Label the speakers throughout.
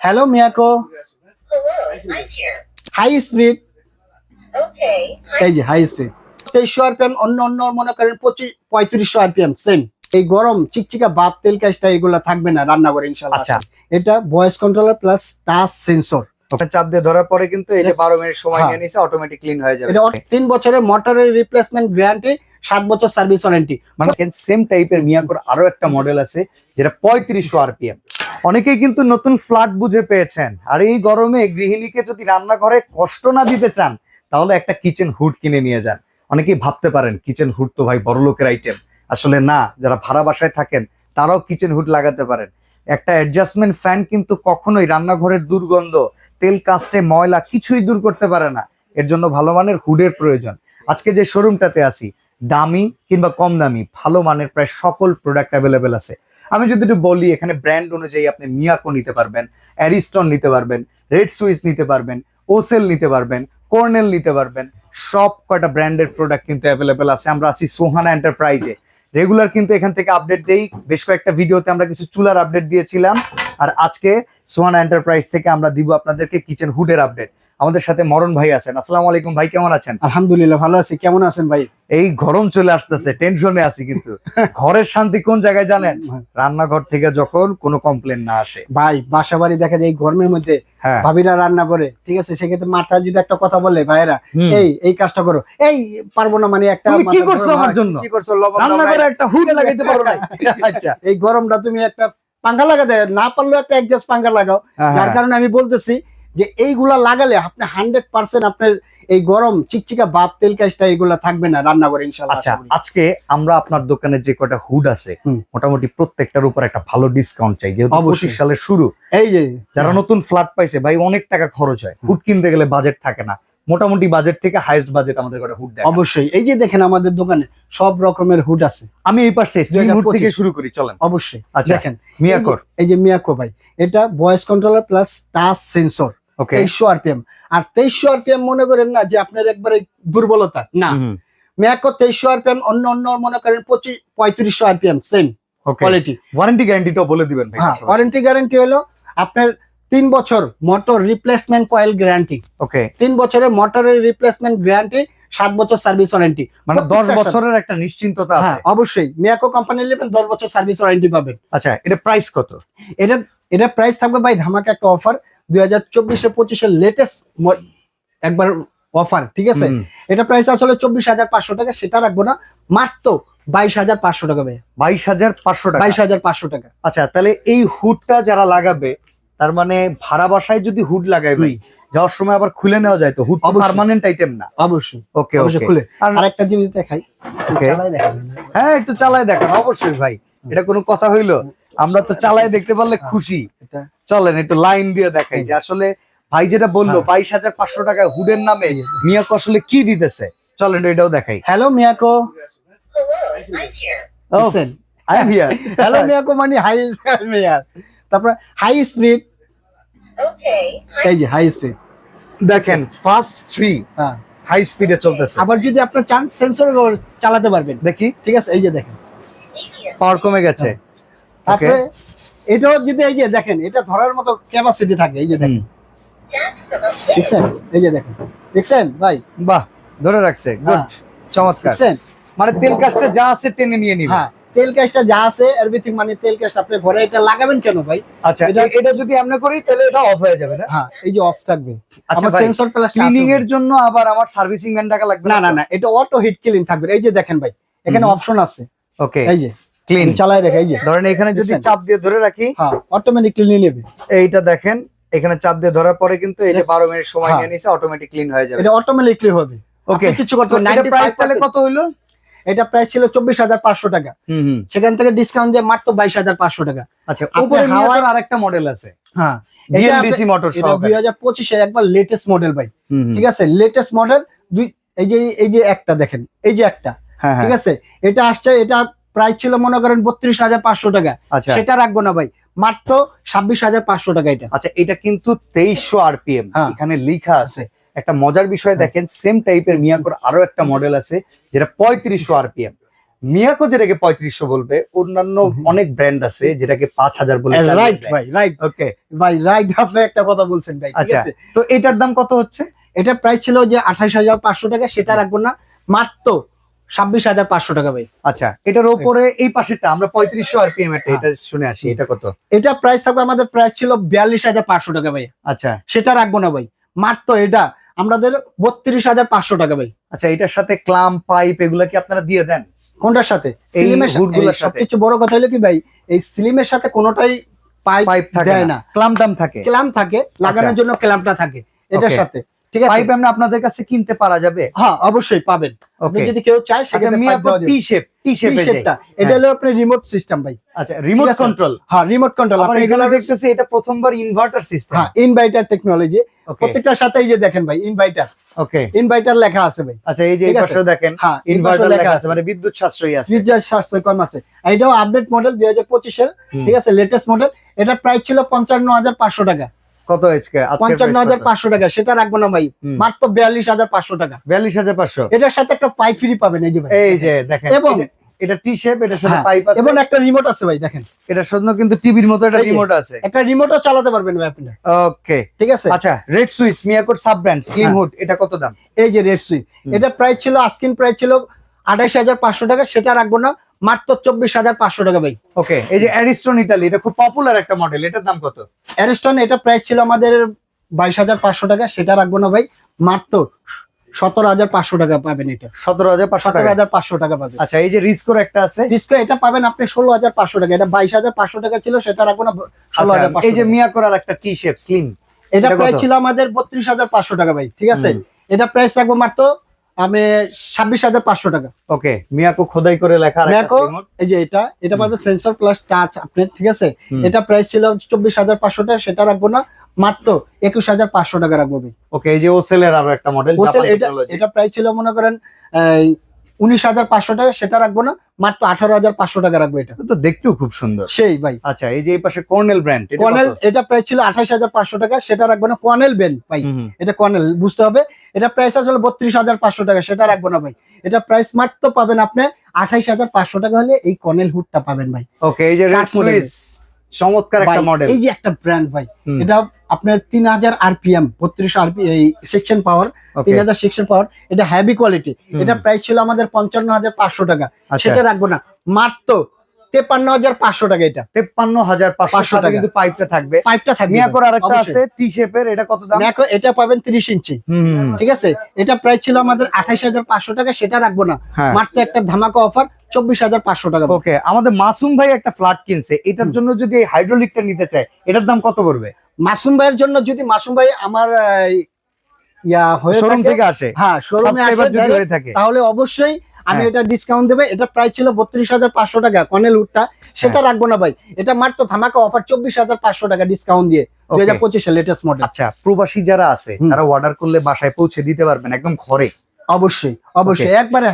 Speaker 1: Hello Miyako
Speaker 2: Hello, I'm here.
Speaker 1: High speed
Speaker 2: Okay.
Speaker 1: এই যে high speed তেইশশো RPM অন্য অন্য মনে করেন পঁচিশ পঁয়ত্রিশশো আরপিএম সেম এই গরম চিকচিকা বাপ তেল কাজটা এগুলো থাকবে না রান্না করে ইনশাল্লাহ।
Speaker 3: আচ্ছা।
Speaker 1: এটা voice controller plus touch sensor
Speaker 3: চাপ দিয়ে ধরার পরে কিন্তু এই যে বারো মিনিট সময়
Speaker 1: হ্যাঁ।
Speaker 3: নিয়ে নিছে অটোমেটিক ক্লিন হয়ে যাবে।
Speaker 1: এটা তিন বছরের মোটরের রিপ্লেসমেন্ট গ্যারান্টি সাত বছর সার্ভিস ওয়ারেন্টি
Speaker 3: মানে সেম টাইপের মিয়াকোর আরও একটা মডেল আছে যেটা পঁয়ত্রিশশো আরপিএম অনেকেই কিন্তু নতুন ফ্ল্যাট বুঝে পেয়েছেন। আর এই গরমে গৃহিণীকে যদি রান্নাঘরে কষ্ট না দিতে চান, তাহলে একটা কিচেন হুড কিনে নিয়ে যান। অনেকেই ভাবতে পারেন কিচেন হুড তো ভাই বড় লোকের আইটেম আসলে না, যারা ভাড়া বাসায় থাকেন, তারাও কিচেন হুড লাগাতে পারেন। একটা অ্যাডজাস্টমেন্ট ফ্যান কিন্তু কখনোই রান্নাঘরের দুর্গন্ধ, তেল কাস্টে ময়লা কিছুই দূর করতে পারে না। এর জন্য ভালো মানের হুডের প্রয়োজন। আজকে যে শোরুমটাতে আসি দামি কিংবা কম দামি, ভালো মানের প্রায় সকল প্রোডাক্ট অ্যাভেলেবেল আছে। আমি যদি একটু বলি, এখানে ব্র্যান্ড অনুযায়ী আপনি মিয়াকো নিতে পারবেন অ্যারিস্টন নিতে পারবেন রেড সুইস নিতে পারবেন ওসেল নিতে পারবেন কর্নেল নিতে পারবেন সব কয়টা ব্র্যান্ডের প্রোডাক্ট কিন্তু অ্যাভেলেবেল আছে। আমরা আছি সোহানা এন্টারপ্রাইজে রেগুলার কিন্তু এখান থেকে আপডেট দেই। বেশ কয়েকটা ভিডিওতে আমরা কিছু চুলার আপডেট দিয়েছিলাম। আর আজকে সোহানা এন্টারপ্রাইজ থেকে আমরা দিব আপনাদেরকে কিচেন হুডের আপডেট আমাদের সাথে মরণ ভাই আছেন। আসসালামু আলাইকুম ভাই কেমন আছেন?
Speaker 1: আলহামদুলিল্লাহ ভালো আছি। কেমন আছেন ভাই?
Speaker 3: এই গরম চলে আসতেছে টেনশনে আছি কিন্তু। ঘরের শান্তি কোন জায়গায় জানেন? রান্নাঘর থেকে যখন কোনো কমপ্লেন না আসে।
Speaker 1: ভাই বাসা বাড়ি দেখা যায় এই গরমের মধ্যে
Speaker 3: হ্যাঁ।
Speaker 1: ভাবিরা রান্না করে ঠিক আছে? সেক্ষেত্রে মাথা যদি একটা কথা বলে ভাইয়েরা
Speaker 3: হুম।
Speaker 1: এই এই কাজটা করো। এই পারব না মানে একটা
Speaker 3: কি করছ আমার জন্য?
Speaker 1: কি করছ? দাও,
Speaker 3: রান্নাঘরে একটা হুড লাগাইতে পারো না আচ্ছা।
Speaker 1: এই গরমটা তুমি একটা পাঙ্খা লাগাতে না পারলেও একটা একজাস্ট পাঙ্খা লাগাও।
Speaker 3: হ্যাঁ,
Speaker 1: যার
Speaker 3: হ্যাঁ।
Speaker 1: কারণে আমি বলতেছি যে এইগুলা লাগালে আপনি হান্ড্রেড পার্সেন্ট আপনার এই গরম চিকচিকা বাপ তেল কাজটা এগুলা থাকবে না রান্না করে ইনশাল্লাহ
Speaker 3: আচ্ছা আজকে আমরা আপনার দোকানে যে কটা হুড আছে মোটামুটি প্রত্যেকটার উপর একটা ভালো ডিসকাউন্ট চাই। যেহেতু। পঁচিশ সালের শুরু
Speaker 1: এই যে
Speaker 3: যারা নতুন ফ্ল্যাট পাইছে ভাই অনেক টাকা খরচ হয়। হুড কিনতে গেলে বাজেট থাকে না। মোটামুটি বাজেট থেকে হাইয়েস্ট বাজেট আমাদের করে হুড দেয়
Speaker 1: অবশ্যই। এই যে দেখেন আমাদের দোকানে সব রকমের হুড আছে।
Speaker 3: আমি এই পাশে হুড থেকে শুরু করি চলেন।
Speaker 1: অবশ্যই।
Speaker 3: আচ্ছা
Speaker 1: দেখেন
Speaker 3: মিয়াকোর
Speaker 1: এই যে- মিয়াকো ভাই এটা voice controller plus touch sensor
Speaker 3: okay
Speaker 1: তেইশশো আরপিএম আর তেইশশো আরপিএম মনে করেন না যে আপনার একবারে দুর্বলতা না। মিয়াকো তেইশশো আরপিএম অন্য অন্য মনে করেন পঁচিশ পঁয়ত্রিশশো আরপিএম সেম কোয়ালিটি
Speaker 3: ওয়ারেন্টি গ্যারান্টিটাও বলে দিবেন ভাই।
Speaker 1: হ্যাঁ ওয়ারেন্টি গ্যারান্টি হলো আপনার তিন বছর motor replacement coil guarantee
Speaker 3: okay
Speaker 1: তিন বছরের মোটরের রিপ্লেসমেন্ট গ্যারান্টি সাত বছর সার্ভিস ওয়ারেন্টি
Speaker 3: মানে দশ বছরের একটা নিশ্চিন্ততা আছে।
Speaker 1: হ্যাঁ অবশ্যই। মিয়াকো কোম্পানির লেভেল দশ বছর সার্ভিস ওয়ারেন্টি পাবেন।
Speaker 3: আচ্ছা এটা প্রাইস কত?
Speaker 1: এটা এটা প্রাইস থাকবে ভাই ধামাকা একটা অফার দুই হাজার চব্বিশে পঁচিশের লেটেস্ট একবার অফার ঠিক আছে? এটা প্রাইস আসলে চব্বিশ হাজার পাঁচশো টাকা সেটা রাখব না। মাত্র বাইশ হাজার পাঁচশো টাকা
Speaker 3: বাইশ হাজার পাঁচশো টাকা।
Speaker 1: বাইশ হাজার পাঁচশো টাকা।
Speaker 3: আচ্ছা তাহলে এই হুডটা যারা লাগাবে তার মানে ভাড়া বাসায় যদি হুড লাগায় ভাই যাওয়ার সময় আবার খুলে নেওয়া যায় তো? হুড। পার্মানেন্ট আইটেম না।
Speaker 1: অবশ্যই।
Speaker 3: ওকে
Speaker 1: অবশ্যই খুলে।
Speaker 3: আর
Speaker 1: একটা জিনিস দেখাই।
Speaker 3: হ্যাঁ একটু চালায় দেখান অবশ্যই ভাই। এটা কোনো কথা হইল? আমরা তো চালায় দেখতে পারলে খুশি। চলেন একটু লাইন দিয়ে দেখাই যে আসলে ভাই যেটা বলল
Speaker 1: হ্যাঁ।
Speaker 3: বাইশ হাজার পাঁচশো টাকা হুডের নামে মিয়াকো আসলে কি দিতেছে? চলেন এটাও দেখাই।
Speaker 1: হ্যালো মিয়াকো। হ্যালো মিয়াকো মানে হাই মিয়ার তারপরে হাই স্পিড. এই যে হাই স্পিড
Speaker 3: দেখেন ফার্স্ট থ্রি
Speaker 1: হ্যাঁ।
Speaker 3: হাই স্পিডে চলতেছে।
Speaker 1: আবার যদি আপনার চান সেন্সর চালাতে পারবেন।
Speaker 3: দেখি।
Speaker 1: ঠিক আছে এই যে দেখেন।
Speaker 3: পাওয়ার কমে গেছে।
Speaker 1: তারপরে এটাও যদি এই যে দেখেন এটা ধরার মতো ক্যাপাসিটি থাকে এই যে দেখেন. দেখছেন? এই যে দেখেন। দেখছেন ভাই?
Speaker 3: বাহ ধরে রাখছে। গুড চমৎকার।
Speaker 1: দেখছেন?
Speaker 3: মানে তেল কাজটা যা আছে টেনে নিয়ে নিবে।
Speaker 1: হ্যাঁ। তেল ক্যাশটা যা আছে এভরিথিং মানে তেল ক্যাশ আপনি ঘরে এটা লাগাবেন কেন ভাই?
Speaker 3: আচ্ছা
Speaker 1: এটা-
Speaker 3: যদি আমরা করি তাহলে এটা অফ হয়ে যাবে না?
Speaker 1: হ্যাঁ এই যে অফ থাকবে।
Speaker 3: আচ্ছা
Speaker 1: সেন্সর প্লাস
Speaker 3: ক্লিনিং এর জন্য আবার আমার সার্ভিসিং ম্যান টাকা লাগবে
Speaker 1: না না না এটা অটো হিট ক্লিন থাকবে। এই যে দেখেন ভাই এখানে অপশন আছে।
Speaker 3: ওকে
Speaker 1: এই যে
Speaker 3: ক্লিন
Speaker 1: চালায় দেখে এই যে।
Speaker 3: ধরেন এখানে যদি চাপ দিয়ে ধরে রাখি।
Speaker 1: হ্যাঁ অটোমেটিক ক্লিন নেবে।
Speaker 3: এইটা দেখেন এখানে চাপ দিয়ে ধরার পরে কিন্তু এই যে বারো মিনিট সময়
Speaker 1: হ্যাঁ।
Speaker 3: নিয়ে নিছে অটোমেটিক ক্লিন হয়ে যাবে।
Speaker 1: এটা অটোমেটিকলি হবে।
Speaker 3: ওকে
Speaker 1: কিছু করতে
Speaker 3: তো এটা প্রাইস তাহলে কত হইল?
Speaker 1: এটা প্রাইস ছিল চব্বিশ হাজার পাঁচশো টাকা। সেখান থেকে ডিসকাউন্ট দিয়ে মাত্র বাইশ হাজার পাঁচশো টাকা।
Speaker 3: আচ্ছা উপরে হাওয়ার আরেকটা মডেল আছে।
Speaker 1: হ্যাঁ
Speaker 3: মোটর
Speaker 1: দুই হাজার পঁচিশে একবার লেটেস্ট মডেল ভাই। ঠিক আছে লেটেস্ট মডেল দুই এই যে এই যে একটা দেখেন এই যে একটা।
Speaker 3: হ্যাঁ হ্যাঁ।
Speaker 1: ঠিক আছে এটা আসছে এটা প্রাইস ছিল মনে করেন বত্রিশ হাজার পাঁচশো টাকা।
Speaker 3: আচ্ছা।
Speaker 1: সেটা রাখব না ভাই মাত্র ছাব্বিশ হাজার পাঁচশো টাকা এটা।
Speaker 3: আচ্ছা এটা কিন্তু তেইশশো আরপিএম
Speaker 1: হ্যাঁ।
Speaker 3: এখানে লেখা আছে। একটা মজার বিষয় দেখেন সেম টাইপের মিয়াকোর আরও একটা মডেল আছে যেটা পঁয়ত্রিশশো আরপিএম মিয়াকো যেটাকে পঁয়ত্রিশশো বলবে অন্যান্য অনেক ব্র্যান্ড আছে যেটাকে পাঁচ হাজার বলে
Speaker 1: রাইট ভাই রাইট
Speaker 3: ওকে
Speaker 1: ভাই রাইট আপনি একটা কথা বলছেন ভাই
Speaker 3: আচ্ছা তো এটার দাম কত হচ্ছে?
Speaker 1: এটা প্রাইস ছিল যে আঠাশ হাজার পাঁচশো টাকা সেটা রাখব না মাত্র ছাব্বিশ হাজার পাঁচশো টাকা ভাই।
Speaker 3: আচ্ছা এটার উপরে এই পাশেরটা আমরা পঁয়ত্রিশশো আরপিএম একটা এটা শুনে আসি এটা কত?
Speaker 1: এটা প্রাইস থাকবে আমাদের প্রাইস ছিল বিয়াল্লিশ হাজার পাঁচশো টাকা ভাই।
Speaker 3: আচ্ছা।
Speaker 1: সেটা রাখব না ভাই। মাত্র এটা আমাদের বত্রিশ হাজার পাঁচশো টাকা ভাই।
Speaker 3: আচ্ছা এটার সাথে ক্লাম পাইপ এগুলা কি আপনারা দিয়ে দেন?
Speaker 1: কোনটার সাথে? সিলিমের সাথে। বড় কথা হলো কি ভাই এই সিলিমের সাথে কোনোটাই পাইপ
Speaker 3: পাইপ থাকে না। ক্লাম টাম থাকে।
Speaker 1: ক্ল্যাম্প থাকে লাগানোর জন্য ক্ল্যাম্পটা থাকে। এটার সাথে ঠিক আছে?
Speaker 3: পাইপ আমরা আপনাদের কাছে কিনতে পারা যাবে?
Speaker 1: হ্যাঁ অবশ্যই পাবেন। আপনি যদি কেউ চায়
Speaker 3: আচ্ছা
Speaker 1: সেক্ষেত্রে pipe
Speaker 3: মিয়াকো
Speaker 1: দেওয়া যাবে।
Speaker 3: টি শেপ টি
Speaker 1: এটা হলো আপনার রিমোট সিস্টেম ভাই।
Speaker 3: আচ্ছা রিমোট কন্ট্রোল
Speaker 1: হ্যাঁ রিমোট কন্ট্রোল
Speaker 3: আবার
Speaker 1: আপনি এগুলো
Speaker 3: দেখতেছি এটা প্রথমবার ইনভার্টার সিস্টেম
Speaker 1: হ্যাঁ ইনভার্টার টেকনোলজি সাথেই যে দেখেন ভাই ইনভার্টার
Speaker 3: ওকে
Speaker 1: ইনভার্টার লেখা আছে ভাই।
Speaker 3: আচ্ছা এই যে এই দেখেন
Speaker 1: হ্যাঁ
Speaker 3: ইনভার্টার লেখা আছে। মানে বিদ্যুৎ সাশ্রয়ী আছে।
Speaker 1: বিদ্যুৎ স্বাস্থ্য কম আছে। এটাও আপডেট মডেল দুই হাজার পঁচিশের ঠিক আছে? লেটেস্ট মডেল এটা প্রাইস ছিল পঞ্চান্ন হাজার পাঁচশো টাকা।
Speaker 3: কত আজকে?
Speaker 1: হাজার পাঁচশো টাকা সেটা রাখব না ভাই। মাত্র বিয়াল্লিশ হাজার পাঁচশো টাকা।
Speaker 3: বিয়াল্লিশ হাজার পাঁচশো।
Speaker 1: এটার সাথে একটা পাইপ ফ্রি পাবেন এই যে ভাই।
Speaker 3: এই যে দেখেন
Speaker 1: এবং-
Speaker 3: এটা- এটা টি শেপ এটার সাথে পাইপ আছে।
Speaker 1: এবং একটা রিমোট আছে ভাই দেখেন।
Speaker 3: এটার সাথে কিন্তু টিভির মতো একটা রিমোট আছে।
Speaker 1: একটা রিমোটও চালাতে পারবেন ভাই আপনি।
Speaker 3: ওকে
Speaker 1: ঠিক আছে?
Speaker 3: আচ্ছা রেড সুইচ মিয়াকোর সাব ব্র্যান্ড স্লিম। হুড এটা কত দাম?
Speaker 1: এই যে রেড সুই
Speaker 3: হুম।
Speaker 1: এটা প্রাইস ছিল আস্কিন প্রাইস ছিল আঠাশ হাজার পাঁচশো টাকা সেটা রাখব না। মাত্র চব্বিশ হাজার পাঁচশো টাকা ভাই।
Speaker 3: ওকে এই যে অ্যারিস্টন ইটালি এটা খুব পপুলার একটা মডেল এটার দাম কত?
Speaker 1: অ্যারিস্টন এটা প্রাইস ছিল আমাদের বাইশ হাজার পাঁচশো টাকা সেটা রাখব না ভাই মাত্র সতেরো হাজার পাঁচশো টাকা পাবেন এটা।
Speaker 3: সতেরো হাজার
Speaker 1: সতেরো হাজার পাঁচশো টাকা পাবেন।
Speaker 3: আচ্ছা এই যে রিস্কোর একটা আছে?
Speaker 1: ডিসপ্লে এটা পাবেন আপনি ষোলো হাজার পাঁচশো টাকা এটা বাইশ হাজার পাঁচশো টাকা ছিল সেটা রাখব না ষোলো
Speaker 3: আচ্ছা,
Speaker 1: হাজার
Speaker 3: এই যে
Speaker 1: পাঁচশো
Speaker 3: মিয়াকোর আর একটা টি শেপ স্লিম
Speaker 1: এটা
Speaker 3: এটা
Speaker 1: প্রাইস ছিল আমাদের বত্রিশ হাজার পাঁচশো টাকা ভাই ঠিক আছে? এটা প্রাইস রাখব মাত্র আমি ছাব্বিশ হাজার পাঁচশো টাকা।
Speaker 3: ওকে মিয়াকো খোদাই করে লেখা
Speaker 1: মিয়াকো এই যে এটা এটা পাবে সেন্সর প্লাস টাচ আপনি ঠিক আছে? এটা প্রাইস ছিল চব্বিশ হাজার পাঁচশো টাকা সেটা রাখব না মাত্র একুশ হাজার পাঁচশো টাকা রাখব
Speaker 3: ওকে এই যে ওসেলের আরও একটা মডেল
Speaker 1: ওসেল এটা এটা প্রাইস ছিল মনে করেন উনিশ হাজার পাঁচশো টাকা সেটা রাখব না মাত্র আঠারো হাজার পাঁচশো টাকা রাখব এটা।
Speaker 3: তো দেখতেও খুব সুন্দর।
Speaker 1: সেই ভাই।
Speaker 3: আচ্ছা এই যে এই পাশে কর্নেল ব্র্যান্ড
Speaker 1: কর্নেল এটা প্রাইস ছিল আঠাশ হাজার পাঁচশো টাকা সেটা রাখব না কর্নেল বেন ভাই। এটা কর্নেল বুঝতে হবে। এটা প্রাইস আসলে বত্রিশ হাজার পাঁচশো টাকা সেটা রাখব না ভাই। এটা প্রাইস মাত্র পাবেন আপনি আঠাইশ হাজার পাঁচশো টাকা হলে এই কর্নেল হুডটা পাবেন ভাই।
Speaker 3: ওকে এই যে চমৎকার একটা মডেল
Speaker 1: এই যে একটা ব্র্যান্ড ভাই এটা আপনার তিন হাজার আরপিএম বত্রিশ আরপি এই সেকশন পাওয়ার তিন হাজার সেকশন পাওয়ার এটা হ্যাভি কোয়ালিটি এটা প্রাইস ছিল আমাদের পঞ্চান্ন হাজার পাঁচশো টাকা।
Speaker 3: আচ্ছা।
Speaker 1: সেটা রাখব না মাত্র তেপান্ন হাজার পাঁচশো টাকা এটা।
Speaker 3: হাজার পাঁচশো টাকা। কিন্তু পাইপটা থাকবে।
Speaker 1: পাইপটা থাকবে।
Speaker 3: মিয়াকোর আর একটা আছে টি শেপের এটা কত দাম?
Speaker 1: এটা পাবেন তিরিশ ইঞ্চি। ঠিক আছে? এটা প্রাইস ছিল আমাদের আঠাইশ হাজার পাঁচশো টাকা সেটা রাখব না।
Speaker 3: হ্যাঁ।
Speaker 1: মাত্র একটা ধামাকা অফার চব্বিশ হাজার পাঁচশো টাকা
Speaker 3: ওকে আমাদের মাসুম ভাই একটা ফ্ল্যাট কিনছে। এটার জন্য যদি হাইড্রোলিকটা নিতে চায় এটার দাম কত পড়বে?
Speaker 1: মাসুম ভাইয়ের জন্য যদি মাসুম ভাই আমার ইয়া
Speaker 3: শোরুম
Speaker 1: থেকে
Speaker 3: আসে।
Speaker 1: হ্যাঁ শোরুমে আসে
Speaker 3: যদি
Speaker 1: direct,
Speaker 3: থাকে।
Speaker 1: তাহলে অবশ্যই আমি
Speaker 3: হ্যাঁ।
Speaker 1: এটা ডিসকাউন্ট দেবে। এটা প্রাইস ছিল বত্রিশ হাজার পাঁচশো টাকা কর্নেল উডটা সেটা
Speaker 3: হ্যাঁ।
Speaker 1: রাখব না ভাই। এটা মাত্র ধামাকা অফার চব্বিশ হাজার পাঁচশো টাকা ডিসকাউন্ট দিয়ে দুই হাজার পঁচিশের লেটেস্ট মডেল
Speaker 3: আচ্ছা প্রবাসী যারা আছে তারা অর্ডার করলে বাসায় পৌঁছে দিতে পারবেন একদম ঘরে।
Speaker 1: অবশ্যই অবশ্যই। একবারে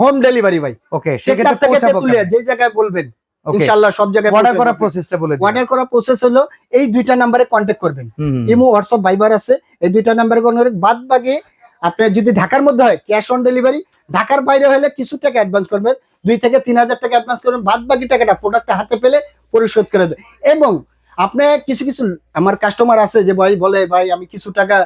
Speaker 1: হোম ডেলিভারি ভাই।
Speaker 3: ওকে
Speaker 1: সেক্ষেত্রে
Speaker 3: পৌঁছাবো
Speaker 1: যে জায়গায় বলবেন ইনশাআল্লাহ সব জায়গায়
Speaker 3: অর্ডার
Speaker 1: পৌঁছে
Speaker 3: করা
Speaker 1: যাবে।
Speaker 3: প্রসেসটা বলে
Speaker 1: অর্ডার করা প্রসেস হলো এই দুইটা নাম্বারে কন্ট্যাক্ট করবেন। ইমো হোয়াটসঅ্যাপ ভাইবার আছে এই দুইটা নাম্বারে কন্ট্যাক্ট বাদ বাকি আপনার যদি ঢাকার মধ্যে হয় ক্যাশ অন ডেলিভারি ঢাকার বাইরে হলে কিছু টাকা অ্যাডভান্স করবেন দুই থেকে তিন হাজার টাকা অ্যাডভান্স করবেন বাদ বাকি টাকাটা প্রোডাক্টটা হাতে পেলে পরিশোধ করে দেবে এবং আপনি কিছু কিছু আমার কাস্টমার আছে যে ভাই বলে ভাই আমি কিছু টাকা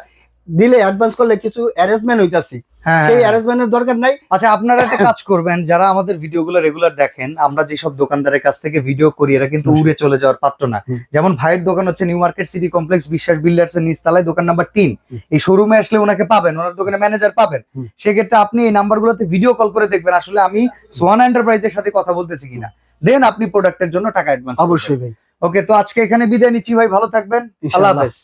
Speaker 1: দিলে অ্যাডভান্স করলে কিছু অ্যারেঞ্জমেন্ট হইতাছি।
Speaker 3: হ্যাঁ,
Speaker 1: সেই। অ্যারেঞ্জমেন্টের দরকার নাই।
Speaker 3: আচ্ছা আপনারা একটা কাজ করবেন যারা আমাদের ভিডিওগুলো রেগুলার দেখেন আমরা যেসব দোকানদারের কাছ থেকে ভিডিও করি এরা কিন্তু উড়ে চলে যাওয়ার পাত্র না। যেমন ভাইয়ের দোকান হচ্ছে new market city complex Biswas builders এর নিচতলায় দোকান নাম্বার তিন। এই শোরুমে আসলে ওনাকে পাবেন ওনার দোকানে ম্যানেজার পাবেন। সেক্ষেত্রে আপনি এই নাম্বারগুলোতে ভিডিও কল করে দেখবেন আসলে আমি সোয়ান এন্টারপ্রাইজের সাথে কথা বলতেছি কিনা। দেন আপনি প্রোডাক্টের জন্য টাকা অ্যাডভান্স
Speaker 1: অবশ্যই ভাই।
Speaker 3: ওকে তো আজকে এখানে বিদায় নিচ্ছি ভাই ভালো থাকবেন। আল্লাহ। হাফেজ।